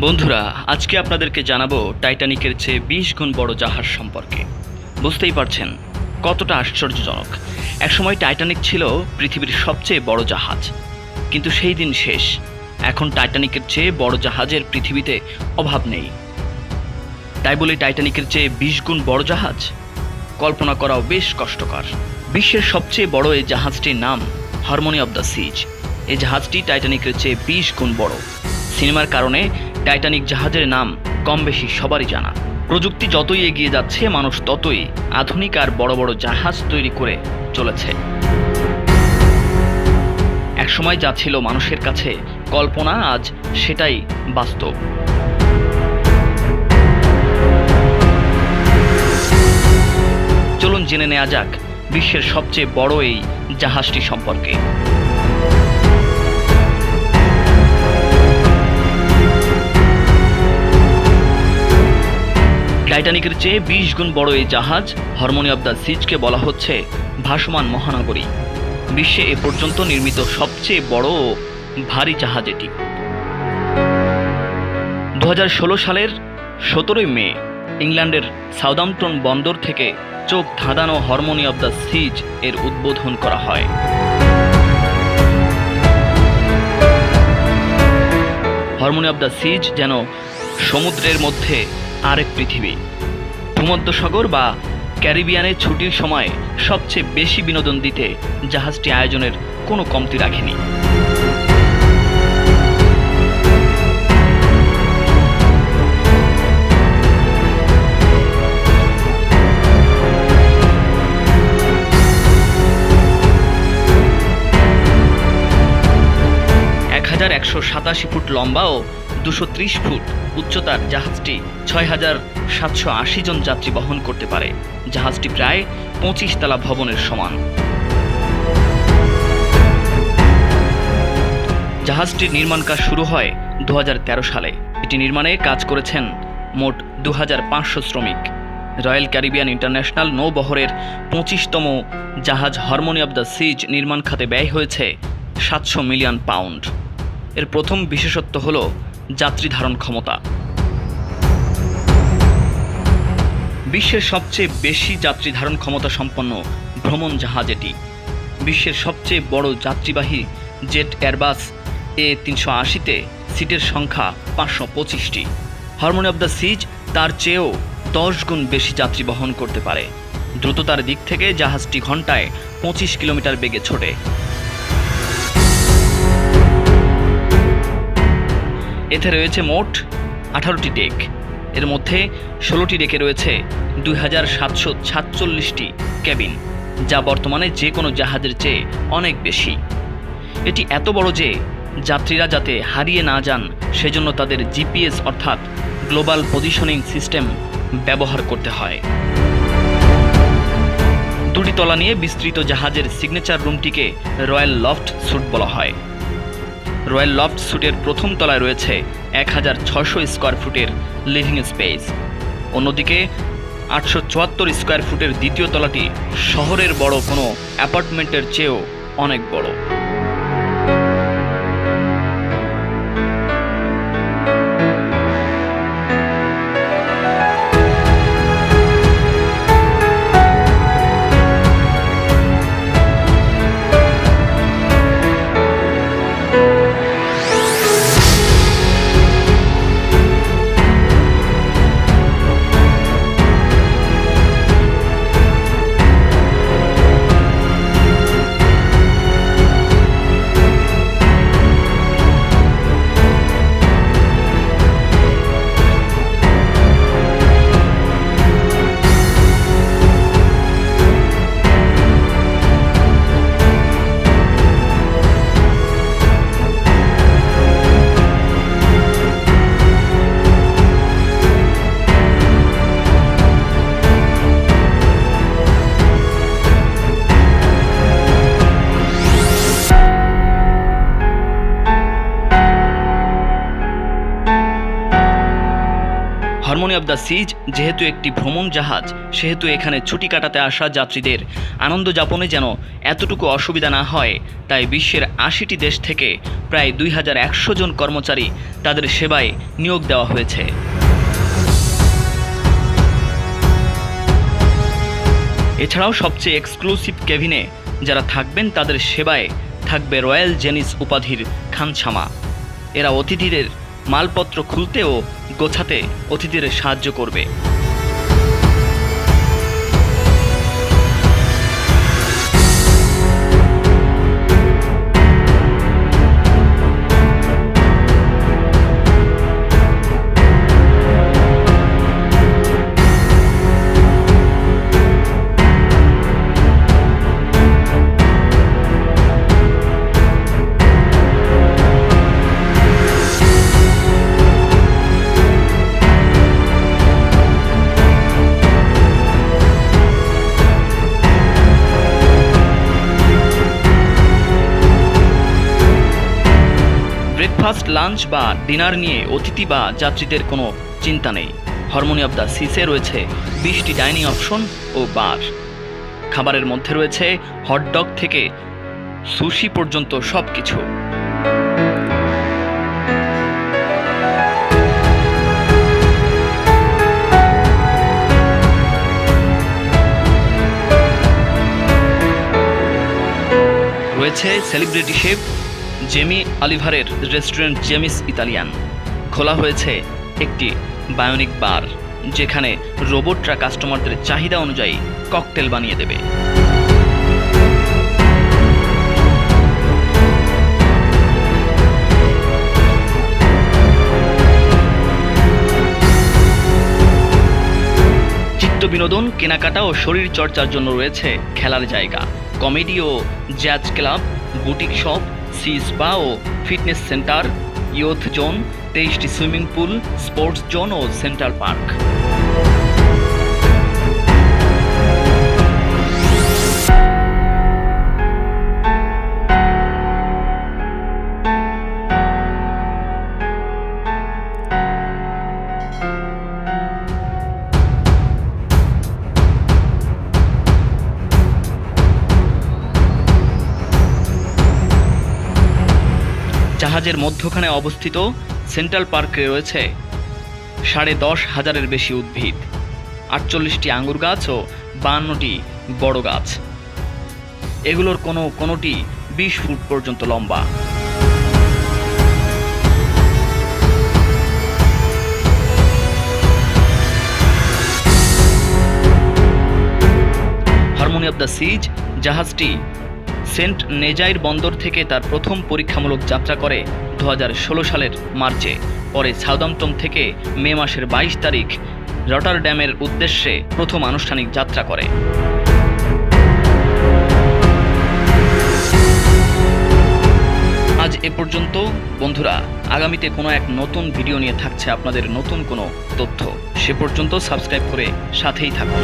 বন্ধুরা, আজকে আপনাদেরকে জানাব টাইটানিকের চেয়ে বিশ গুণ বড় জাহাজ সম্পর্কে। বুঝতেই পারছেন, কতটা আশ্চর্যজনক। একসময় টাইটানিক ছিল পৃথিবীর সবচেয়ে বড় জাহাজ। কিন্তু সেই দিন শেষ। এখন টাইটানিকের চেয়ে বড় জাহাজের পৃথিবীতে অভাব নেই। তাই বলে টাইটানিকের চেয়ে বিশ গুণ বড় জাহাজ? কল্পনা করাও বেশ কষ্টকর। বিশ্বের সবচেয়ে বড় এই জাহাজটির নাম হারমোনি অব দ্য সিজ। এই জাহাজটি টাইটানিকের চেয়ে বিশ গুণ বড়। সিনেমার কারণে টাইটানিক জাহাজের নাম কম বেশি সবারই জানা। প্রযুক্তি যতই এগিয়ে যাচ্ছে, মানুষ ততই আধুনিক আর বড় বড় জাহাজ তৈরি করে চলেছে। একসময় যা ছিল মানুষের কাছে কল্পনা, আজ সেটাই বাস্তব। চলুন জেনে নেওয়া যাক বিশ্বের সবচেয়ে বড় এই জাহাজটি সম্পর্কে। টাইটানিকের চেয়ে বিশ গুণ বড় এই জাহাজ, হরমোনি অব দ্য সিজকে বলা হচ্ছে ভাসমান মহানগরী। বিশ্বে এ পর্যন্ত নির্মিত সবচেয়ে বড় ও ভারী জাহাজ এটি। দু হাজার ষোলো সালের সতেরোই মে, ইংল্যান্ডের সাউদাম্পটন বন্দর থেকে চোখ ধাঁধানো হরমোনি অব দ্য সিজ এর উদ্বোধন করা হয়। হরমোনি অব দ্য সিজ যেন সমুদ্রের মধ্যে আরেক পৃথিবী। ভূমধ্যসাগর বা ক্যারিবিয়ানের ছুটির সময় সবচেয়ে বেশি বিনোদন দিতে জাহাজটি আয়োজনের কোনো কমতি রাখেনি। এক হাজার একশো সাতাশি ফুট লম্বা ও দুশো ফুট উচ্চতার জাহাজটি ছয় হাজার সাতশো আশি জন যাত্রী বহন করতে পারে। জাহাজটি প্রায় পঁচিশ তলা ভবনের সমান। জাহাজটির নির্মাণ কাজ শুরু হয় দু হাজার তেরো সালে। এটি নির্মাণে কাজ করেছেন মোট দু হাজার পাঁচশো শ্রমিক। রয়্যাল ক্যারিবিয়ান ইন্টারন্যাশনাল নৌবহরের পঁচিশতম জাহাজ হারমোনি অব দ্য সিজ নির্মাণ খাতে ব্যয় হয়েছে সাতশো মিলিয়ন পাউন্ড। এর প্রথম বিশেষত্ব হল যাত্রী ধারণ ক্ষমতা। বিশ্বের সবচেয়ে বেশি যাত্রী ধারণ ক্ষমতা সম্পন্ন ভ্রমণ জাহাজ এটি। বিশ্বের সবচেয়ে বড় যাত্রীবাহী জেট এয়ারবাস এ তিনশো আশিতে সিটের সংখ্যা পাঁচশো পঁচিশটি। হারমোনি অব দ্য সিজ তার চেয়েও দশ গুণ বেশি যাত্রী বহন করতে পারে। দ্রুততার দিক থেকে জাহাজটি ঘন্টায় পঁচিশ কিলোমিটার বেগে ছোটে। এতে রয়েছে মোট আঠারোটি ডেক। এর মধ্যে ষোলোটি ডেকে রয়েছে দুই হাজার সাতশো সাতচল্লিশটি ক্যাবিন, যা বর্তমানে যে কোনো জাহাজের চেয়ে অনেক বেশি। এটি এত বড় যে যাত্রীরা যাতে হারিয়ে না যান, সেজন্য তাদের জিপিএস অর্থাৎ গ্লোবাল পজিশনিং সিস্টেম ব্যবহার করতে হয়। দুটি তলা নিয়ে বিস্তৃত জাহাজের সিগনেচার রুমটিকে রয়্যাল লফট স্যুট বলা হয়। রয়্যাল লফট স্যুটের প্রথম তলায় রয়েছে এক হাজার ছশো স্কোয়ার ফুটের লিভিং স্পেস। অন্যদিকে, আটশো চুয়াত্তর স্কোয়ার ফুটের দ্বিতীয় তলাটি শহরের বড় কোনো অ্যাপার্টমেন্টের চেয়েও অনেক বড়। অব দ্য সিজ যেহেতু একটি ভ্রমণ জাহাজ, সেহেতু এখানে ছুটি কাটাতে আসা যাত্রীদের। আনন্দ যাপনে যেন এতটুকু অসুবিধা না হয়, তাই বিশ্বের আশিটি দেশ থেকে প্রায় দুই হাজার একশো জন কর্মচারী তাদের সেবায় নিয়োগ দেওয়া হয়েছে। এছাড়াও সবচেয়ে এক্সক্লুসিভ কেভিনে যারা থাকবেন তাদের সেবায় থাকবে রয়্যাল জেনিস উপাধির খানছামা। এরা অতিথিদের মালপত্র খুলতে ও গোছাতে অতিথিদের সাহায্য করবে। ব্রেকফাস্ট লাঞ্চ বা ডিনার নিয়ে অতিথি বা যাত্রীদের কোনো চিন্তা নেই। হরমোনি অব দ্য সিসে রয়েছে বিশটি ডাইনিং অপশন ও বার। খাবারের মধ্যে রয়েছে হটডগ থেকে সুশি পর্যন্ত সব কিছু রয়েছে সেলিব্রিটি শেফ জেমি অলিভারের রেস্টুরেন্ট জেমিস ইতালিয়ান। খোলা হয়েছে একটি বায়োনিক বার, যেখানে রোবটরা কাস্টমারদের চাহিদা অনুযায়ী ককটেল বানিয়ে দেবে। বিনোদন, কেনাকাটা ও শরীর চর্চার জন্য রয়েছে খেলার জায়গা। কমেডি ও jazz club, boutique shop sea spa ও ফিটনেস সেন্টার ইয়থ জোন তেইশটি সুইমিং পুল স্পোর্টস জোন ও সেন্ট্রাল পার্ক জাহাজের মধ্যখানে অবস্থিত সেন্ট্রাল পার্কে রয়েছে সাড়ে দশ হাজারের বেশি উদ্ভিদ, আটচল্লিশটি আঙুর গাছ ও বান্নটি বড় গাছ। এগুলোর কোনো কোনোটি বিশ ফুট পর্যন্ত লম্বা। হারমোনি অব দ্য সিজ, জাহাজটি সেন্ট নেজাইর বন্দর থেকে তার প্রথম পরীক্ষামূলক যাত্রা করে দু হাজার ষোলো সালের মার্চে। পরে সাউদাম্পটন থেকে মে মাসের বাইশ তারিখ রটারড্যামের উদ্দেশ্যে প্রথম আনুষ্ঠানিক যাত্রা করে। আজ এ পর্যন্ত। বন্ধুরা, আগামীতে কোনো এক নতুন ভিডিও নিয়ে থাকছে আপনাদের নতুন কোনো তথ্য। সে পর্যন্ত সাবস্ক্রাইব করে সাথেই থাকুন।